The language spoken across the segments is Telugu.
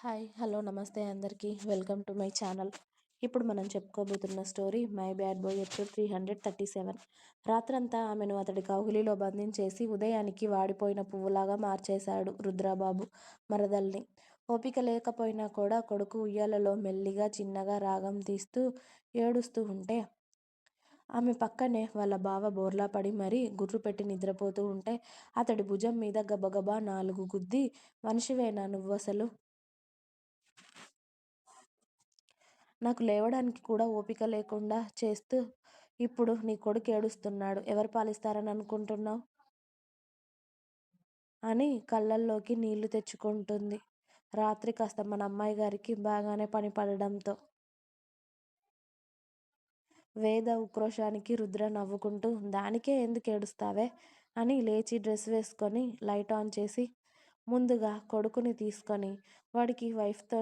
హాయ్ హలో నమస్తే అందరికీ. Welcome to my channel. ఇప్పుడు మనం చెప్పుకోబోతున్న story my bad boy episode three hundred thirty seven. రాత్రంతా ఆమెను అతడి కౌగిలిలో బంధించేసి ఉదయానికి వాడిపోయిన పువ్వులాగా మార్చేశాడు రుద్రాబాబు మరదల్ని. ఓపిక లేకపోయినా కూడా కొడుకు ఉయ్యాలలో మెల్లిగా చిన్నగా రాగం తీస్తూ ఏడుస్తూ ఉంటే ఆమె పక్కనే వాళ్ళ బావ బోర్లా పడి మరీ గుర్రు పెట్టి నిద్రపోతూ ఉంటే అతడి భుజం మీద గబగబా నాలుగు గుద్ది మనిషివేనా నువ్వు నాకు లేవడానికి కూడా ఓపిక లేకుండా చేస్తూ ఇప్పుడు నీ కొడుకు ఏడుస్తున్నాడు. ఎవరు పాలిస్తారని అనుకుంటున్నావు? అని కళ్ళల్లోకి నీళ్ళు తెచ్చుకుంటుంది. రాత్రి కాస్త మన అమ్మాయి గారికి బాగానే పని పడడంతో. వేద ఉక్రోషానికి రుద్ర నవ్వుకుంటూ దానికే ఎందుకు ఏడుస్తావే? అని లేచి డ్రెస్ వేసుకొని లైట్ ఆన్ చేసి ముందుగా కొడుకుని తీసుకొని వాడికి వైఫ్తో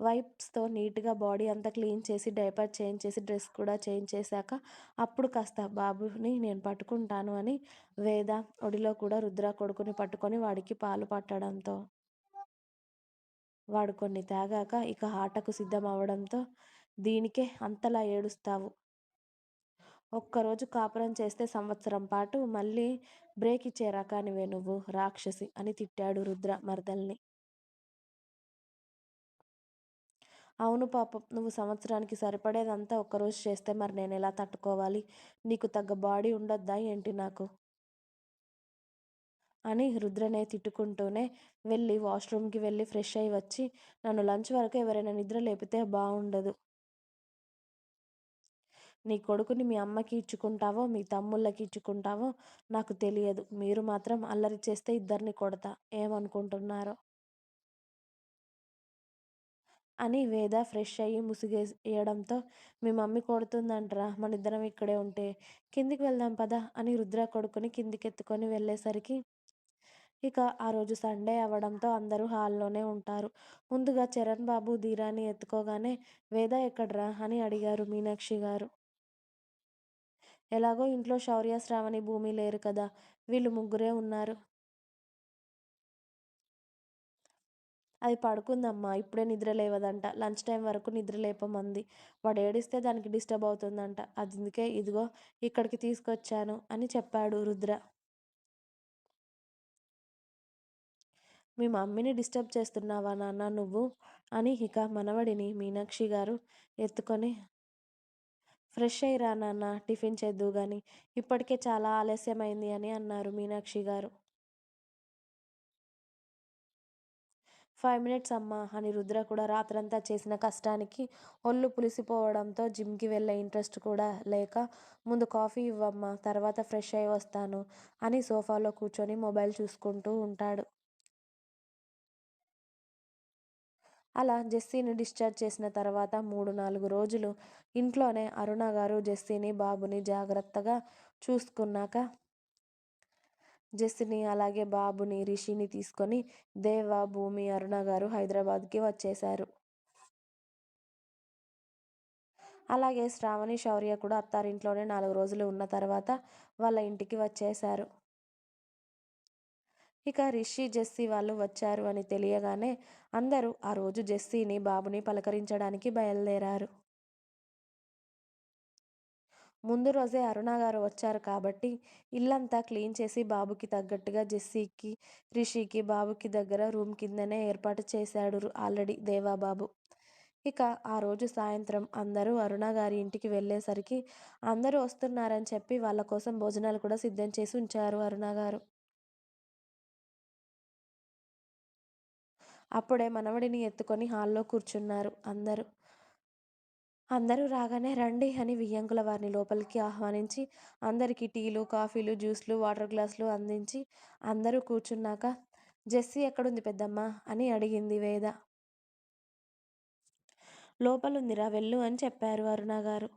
వైప్స్తో నీట్గా బాడీ అంతా క్లీన్ చేసి డైపర్ చేంజ్ చేసి డ్రెస్ కూడా చేంజ్ చేశాక అప్పుడు కాస్త బాబుని నేను పట్టుకుంటాను అని వేద ఒడిలో కూడా రుద్ర కొడుకుని పట్టుకొని వాడికి పాలు పట్టడంతో వాడు కొన్ని తాగాక ఇక ఆటకు సిద్ధం అవడంతో దీనికే అంతలా ఏడుస్తావు. ఒక్కరోజు కాపురం చేస్తే సంవత్సరం పాటు మళ్ళీ బ్రేక్ ఇచ్చే రకానివే నువ్వు రాక్షసి అని తిట్టాడు రుద్ర మరదల్ని. అవును పాపం నువ్వు సంవత్సరానికి సరిపడేదంతా ఒక్కరోజు చేస్తే మరి నేను ఎలా తట్టుకోవాలి? నీకు తగ్గ బాడీ ఉండొద్దా ఏంటి నాకు? అని రుద్రనే తిట్టుకుంటూనే వెళ్ళి వాష్రూమ్కి వెళ్ళి ఫ్రెష్ అయ్యి వచ్చి నన్ను లంచ్ వరకు ఎవరైనా నిద్ర లేపితే బాగుండదు నీ కొడుకుని మీ అమ్మకి ఇచ్చుకుంటావో మీ తమ్ముళ్ళకి ఇచ్చుకుంటావో నాకు తెలియదు. మీరు మాత్రం అల్లరి చేస్తే ఇద్దరిని కొడతా. ఏమనుకుంటున్నారో? అని వేద ఫ్రెష్ అయ్యి ముసుగేయడంతో మీ మమ్మీ కొడుతుందంటరా మన ఇద్దరం ఇక్కడే ఉంటే కిందికి వెళ్దాం పదా అని రుద్ర కొడుకుని కిందికి ఎత్తుకొని వెళ్ళేసరికి ఇక ఆ రోజు సండే అవ్వడంతో అందరూ హాల్లోనే ఉంటారు. ముందుగా చరణ్ బాబు ధీరాని ఎత్తుకోగానే వేద ఎక్కడ్రా? అని అడిగారు మీనాక్షి గారు. ఎలాగో ఇంట్లో శౌర్య శ్రావణి భూమి లేరు కదా వీళ్ళు ముగ్గురే ఉన్నారు. అది పడుకుందమ్మా ఇప్పుడే నిద్ర లేవదంట. లంచ్ టైం వరకు నిద్ర లేపమంది. వాడు ఏడిస్తే దానికి డిస్టర్బ్ అవుతుందంట. అందుకే ఇదిగో ఇక్కడికి తీసుకొచ్చాను అని చెప్పాడు రుద్ర. మీ మమ్మీని డిస్టర్బ్ చేస్తున్నావా నాన్న నువ్వు? అని ఇక మనవడిని మీనాక్షి గారు ఎత్తుకొని ఫ్రెష్ అయ్యిరా నాన్న టిఫిన్ చేద్దు కానీ ఇప్పటికే చాలా ఆలస్యమైంది అని అన్నారు మీనాక్షి గారు. ఫైవ్ మినిట్స్ అమ్మా అని రుద్ర కూడా రాత్రంతా చేసిన కష్టానికి ఒళ్ళు పులిసిపోవడంతో జిమ్కి వెళ్ళే ఇంట్రెస్ట్ కూడా లేక ముందు కాఫీ ఇవ్వమ్మా తర్వాత ఫ్రెష్ అయ్యి వస్తాను అని సోఫాలో కూర్చొని మొబైల్ చూసుకుంటూ ఉంటాడు. అలా జెస్సీని డిశ్చార్జ్ చేసిన తర్వాత మూడు నాలుగు రోజులు ఇంట్లోనే అరుణ గారు జెస్సీని బాబుని జాగ్రత్తగా చూసుకున్నాక జెస్సీని అలాగే బాబుని రిషిని తీసుకొని దేవ భూమి అరుణ గారు హైదరాబాద్కి వచ్చేశారు. అలాగే శ్రావణి శౌర్య కూడా అత్తారింట్లోనే నాలుగు రోజులు ఉన్న తర్వాత వాళ్ళ ఇంటికి వచ్చేశారు. ఇక రిషి జెస్సీ వాళ్ళు వచ్చారు అని తెలియగానే అందరూ ఆ రోజు జెస్సీని బాబుని పలకరించడానికి బయలుదేరారు. ముందు రోజే అరుణ గారు వచ్చారు కాబట్టి ఇల్లంతా క్లీన్ చేసి బాబుకి తగ్గట్టుగా జెస్సీకి రిషికి బాబుకి దగ్గర రూమ్ కిందనే ఏర్పాటు చేశాడు ఆల్రెడీ దేవాబాబు. ఇక ఆ రోజు సాయంత్రం అందరూ అరుణ గారి ఇంటికి వెళ్ళేసరికి అందరూ వస్తున్నారని చెప్పి వాళ్ళ కోసం భోజనాలు కూడా సిద్ధం చేసి ఉంచారు అరుణ గారు. అప్పుడే మనవడిని ఎత్తుకొని హాల్లో కూర్చున్నారు అందరూ. అందరూ రాగానే రండి అని వియ్యంకుల వారిని లోపలికి ఆహ్వానించి అందరికీ టీలు కాఫీలు జ్యూస్లు వాటర్ గ్లాసులు అందించి అందరూ కూర్చున్నాక జెస్సీ ఎక్కడుంది పెద్దమ్మ? అని అడిగింది వేద. లోపలుందిరా వెళ్ళు అని చెప్పారు అరుణ గారు.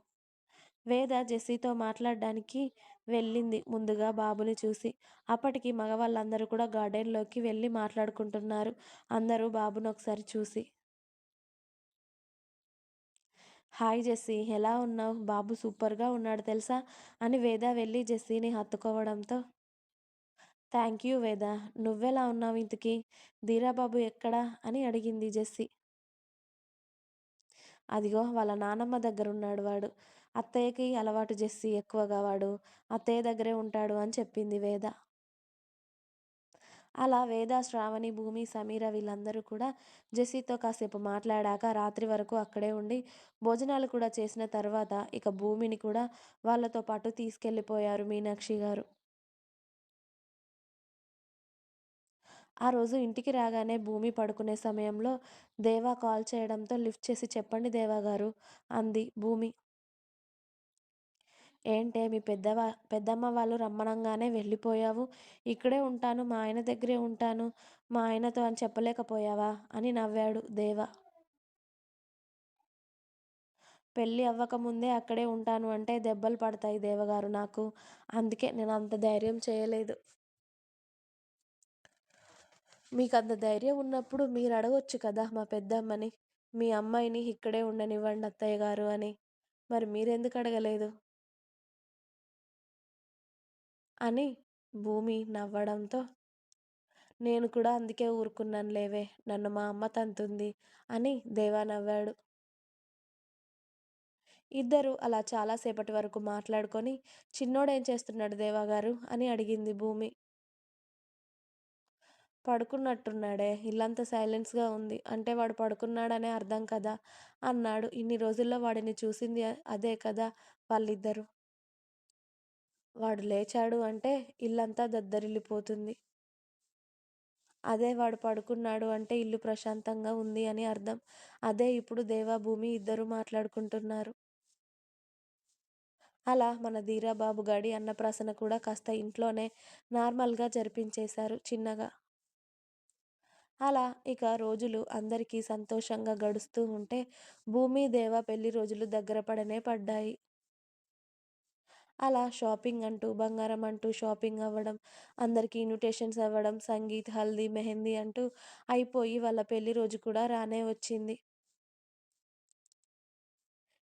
వేద జెస్సీతో మాట్లాడడానికి వెళ్ళింది ముందుగా బాబుని చూసి. అప్పటికి మగవాళ్ళందరూ కూడా గార్డెన్లోకి వెళ్ళి మాట్లాడుకుంటున్నారు. అందరూ బాబుని ఒకసారి చూసి. హాయ్ జెస్సీ ఎలా ఉన్నావు బాబు సూపర్గా ఉన్నాడు తెలుసా అని వేద వెళ్ళి జెస్సీని హత్తుకోవడంతో థ్యాంక్ యూ వేద. నువ్వెలా ఉన్నావు ఇంతకీ? ధీరాబాబు ఎక్కడా? అని అడిగింది జెస్సీ. అదిగో వాళ్ళ నానమ్మ దగ్గర ఉన్నాడు వాడు. అత్తయ్యకి అలవాటు జెస్సీ ఎక్కువగా వాడు. అత్తయ్య దగ్గరే ఉంటాడు అని చెప్పింది వేద. అలా వేద, శ్రావణి, భూమి, సమీర వీళ్ళందరూ కూడా జెస్సీతో కాసేపు మాట్లాడాక రాత్రి వరకు అక్కడే ఉండి భోజనాలు కూడా చేసిన తర్వాత ఇక భూమిని కూడా వాళ్ళతో పాటు తీసుకెళ్ళిపోయారు మీనాక్షి గారు. ఆ రోజు ఇంటికి రాగానే భూమి పడుకునే సమయంలో దేవా కాల్ చేయడంతో లిఫ్ట్ చేసి చెప్పండి దేవా గారు అంది భూమి. ఏంటే మీ పెద్దవా పెద్దమ్మ వాళ్ళు రమ్మనంగానే వెళ్ళిపోయావు. ఇక్కడే ఉంటాను మా ఆయన దగ్గరే ఉంటాను మా ఆయనతో అని చెప్పలేకపోయావా? అని నవ్వాడు దేవ. పెళ్ళి అవ్వకముందే అక్కడే ఉంటాను అంటే దెబ్బలు పడతాయి దేవగారు నాకు. అందుకే నేను అంత ధైర్యం చేయలేదు. మీకు అంత ధైర్యం ఉన్నప్పుడు మీరు అడగొచ్చు కదా మా పెద్దమ్మని. మీ అమ్మాయిని ఇక్కడే ఉండనివ్వండి అత్తయ్యగారు అని. మరి మీరెందుకు అడగలేదు? అని భూమి నవ్వడంతో నేను కూడా అందుకే ఊరుకున్నాను లేవే నన్ను మా అమ్మ తంతుంది అని దేవా నవ్వాడు. ఇద్దరూ అలా చాలాసేపటి వరకు మాట్లాడుకొని చిన్నోడేం చేస్తున్నాడు దేవాగారు అని అడిగింది భూమి. పడుకున్నట్టున్నాడే ఇల్లంతా సైలెన్స్గా ఉంది. అంటే వాడు పడుకున్నాడనే అర్థం కదా అన్నాడు. ఇన్ని రోజుల్లో వాడిని చూసింది అదే కదా వాళ్ళిద్దరూ. వాడు లేచాడు అంటే ఇల్లంతా దద్దరిల్లిపోతుంది. అదే వాడు పడుకున్నాడు అంటే ఇల్లు ప్రశాంతంగా ఉంది అని అర్థం. అదే ఇప్పుడు దేవా, భూమి ఇద్దరూ మాట్లాడుకుంటున్నారు. అలా మన ధీరాబాబు గాడి అన్నప్రాసన కూడా కాస్త ఇంట్లోనే నార్మల్గా జరిపించేశారు చిన్నగా. అలా ఇక రోజులు అందరికీ సంతోషంగా గడుస్తూ ఉంటే భూమి, దేవ పెళ్ళి రోజులు దగ్గర పడనే పడ్డాయి. అలా షాపింగ్ అంటూ, బంగారం అంటూ షాపింగ్ అవ్వడం, అందరికీ ఇన్విటేషన్స్ అవ్వడం, సంగీత్, హల్దీ, మెహందీ అంటూ అయిపోయి వాళ్ళ పెళ్ళి రోజు కూడా రానే వచ్చింది.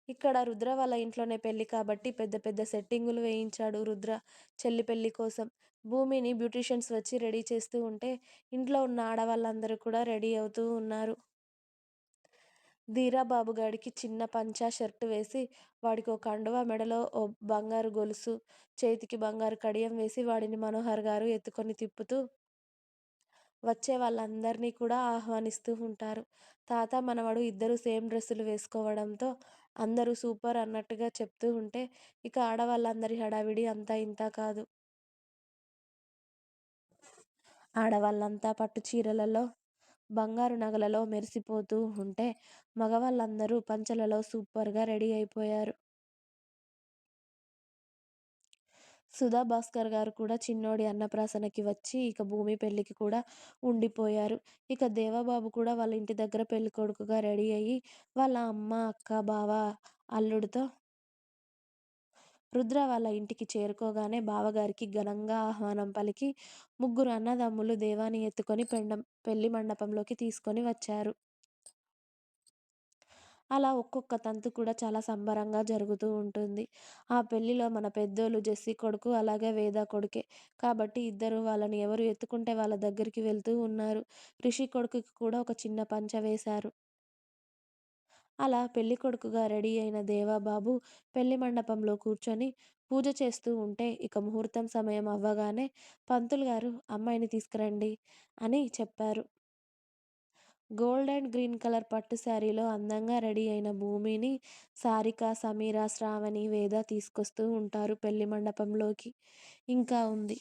ఇక్కడ రుద్ర వాళ్ళ ఇంట్లోనే పెళ్ళి కాబట్టి పెద్ద పెద్ద సెట్టింగులు వేయించాడు రుద్ర చెల్లి పెళ్ళి కోసం. భూమిని బ్యూటీషియన్స్ వచ్చి రెడీ చేస్తూ ఉంటే ఇంట్లో ఉన్న ఆడవాళ్ళందరూ కూడా రెడీ అవుతూ ఉన్నారు. ధీరాబాబు గాడికి చిన్న పంచా షర్టు వేసి వాడికి ఒక కండువా మెడలో ఓ బంగారు గొలుసు, చేతికి బంగారు కడియం వేసి వాడిని మనోహర్ గారు ఎత్తుకొని తిప్పుతూ వచ్చే వాళ్ళందరినీ కూడా ఆహ్వానిస్తూ ఉంటారు. తాత, మనవడు ఇద్దరు సేమ్ డ్రెస్సులు వేసుకోవడంతో అందరూ సూపర్ అన్నట్టుగా చెప్తూ ఉంటే ఇక ఆడవాళ్ళందరి హడావిడి అంతా ఇంత కాదు. ఆడవాళ్ళంతా పట్టు చీరలలో, బంగారు నగలలో మెరిసిపోతూ ఉంటే మగవాళ్ళందరూ పంచెలలో సూపర్గా రెడీ అయిపోయారు. సుధా భాస్కర్ గారు కూడా చిన్నోడి అన్నప్రాసనకి వచ్చి ఇక భూమి పెళ్ళికి కూడా ఉండిపోయారు. ఇక దేవబాబు కూడా వాళ్ళ ఇంటి దగ్గర పెళ్ళికొడుకుగా రెడీ అయ్యి వాళ్ళ అమ్మ, అక్క, బావ, అల్లుడితో రుద్ర వాళ్ళ ఇంటికి చేరుకోగానే బావగారికి ఘనంగా ఆహ్వానం పలికి ముగ్గురు అన్నదమ్ములు దేవాని ఎత్తుకొని పెండం పెళ్ళి మండపంలోకి తీసుకొని వచ్చారు. అలా ఒక్కొక్క తంతు కూడా చాలా సంబరంగా జరుగుతూ ఉంటుంది. ఆ పెళ్ళిలో మన పెద్దోళ్ళు జెస్సీ కొడుకు అలాగే వేద కొడుకే. కాబట్టి ఇద్దరు వాళ్ళని ఎవరు ఎత్తుకుంటే వాళ్ళ దగ్గరికి వెళ్తూ ఉన్నారు. రిషి కొడుకుకి కూడా ఒక చిన్న పంచ వేశారు. అలా పెళ్ళికొడుకుగా రెడీ అయిన దేవాబాబు పెళ్ళి మండపంలో కూర్చొని పూజ చేస్తూ ఉంటే ఇక ముహూర్తం సమయం అవ్వగానే పంతులు గారు అమ్మాయిని తీసుకురండి అని చెప్పారు. గోల్డ్ అండ్ గ్రీన్ కలర్ పట్టు శారీలో అందంగా రెడీ అయిన భూమిని సారిక, సమీర, శ్రావణి, వేద తీసుకొస్తూ ఉంటారు పెళ్ళి మండపంలోకి. ఇంకా ఉంది.